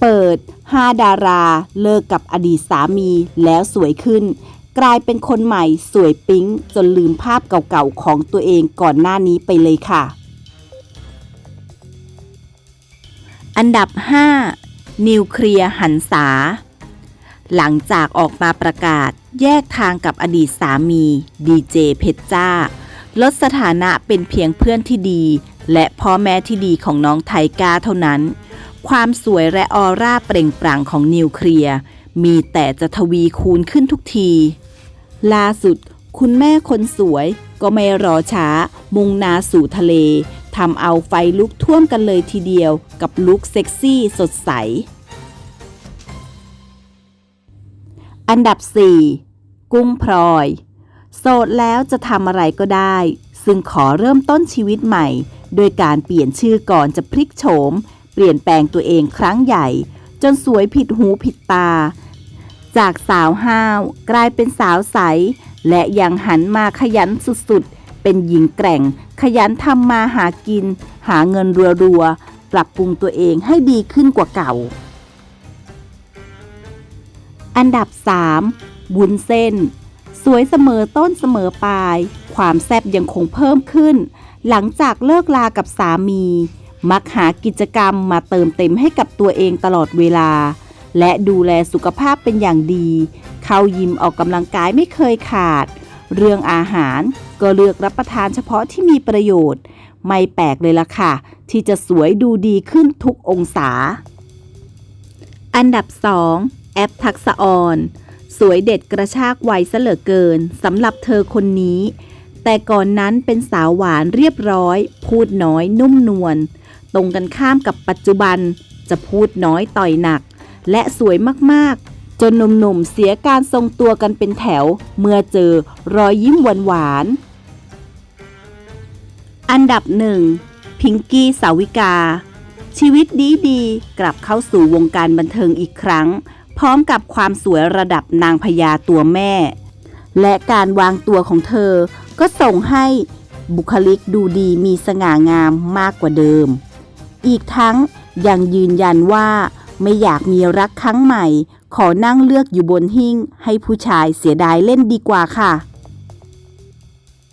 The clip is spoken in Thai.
เปิด5ดารา เลิกกับอดีตสามีแล้วสวยขึ้น กลายเป็นคนใหม่สวยปิ๊ง จนลืมภาพเก่าๆของตัวเองก่อนหน้านี้ไปเลยค่ะ อันดับ 5 นิวเคลียร์หันษา หลังจากออกมาประกาศแยกทางกับอดีตสามี ดีเจเพชรจ้า ลดสถานะเป็นเพียงเพื่อนที่ดี และพ่อแม่ที่ดีของน้องไทก้าเท่านั้น ความสวยและออร่าเปล่งปลั่งของนิวเคลียร์มีแต่จะทวีคูณขึ้นทุกที ล่าสุด คุณแม่คนสวยก็ไม่รอช้า มุ่งหนาสู่ทะเลทำเอาไฟลุกท่วมกันเลยทีเดียวกับลุคเซ็กซี่สดใส อันดับ 4 กุ้งพลอย โสดแล้วจะทำอะไรก็ได้ ซึ่งขอเริ่มต้นชีวิตใหม่ โดยการเปลี่ยนชื่อก่อนจะพลิกโฉม เปลี่ยนแปลงตัวเองครั้งใหญ่ จนสวยผิดหูผิดตา จากสาวห้าวกลายเป็นสาวใส และยังหันมาขยันสุดๆ เป็นหญิงแกร่ง ขยันทำมาหากิน หาเงินรัวๆ ปรับปรุงตัวเองให้ดีขึ้นกว่าเก่า อันดับ 3 บุญเส้น สวยเสมอต้นเสมอปลาย ความแซ่บยังคงเพิ่มขึ้น หลังจากเลิกลากับสามี มักหากิจกรรมมาเติมเต็มให้กับตัวเองตลอดเวลา และดูแลสุขภาพเป็นอย่างดี เข้ายิมออกกำลังกายไม่เคยขาด เรื่องอาหารก็เลือกรับประทานเฉพาะที่มีประโยชน์ ไม่แปลกเลยล่ะค่ะ ที่จะสวยดูดีขึ้นทุกองศา อันดับ 2 แอปทักษะออนสวยเด็ดกระชากวัยเหลือเกินสำหรับเธอคนนี้ แต่ก่อนนั้นเป็นสาวหวานเรียบร้อย พูดน้อยนุ่มนวล ตรงกันข้ามกับปัจจุบัน จะพูดน้อยต่อยหนัก และสวยมากๆ จนหนุ่มๆเสียการทรงตัวกันเป็นแถว เมื่อเจอรอยยิ้มหวานๆ อันดับหนึ่งพิงกี้สาวิกา ชีวิตดีๆกลับเข้าสู่วงการบันเทิงอีกครั้ง พร้อมกับความสวยระดับนางพญาตัวแม่ และการวางตัวของเธอก็ส่งให้บุคลิกดูดีมีสง่างามมากกว่าเดิม อีกทั้งยังยืนยันว่าไม่อยากมีรักครั้งใหม่ ขอนั่งเลือกอยู่บนหิ้งให้ผู้ชายเสียดายเล่นดีกว่าค่ะ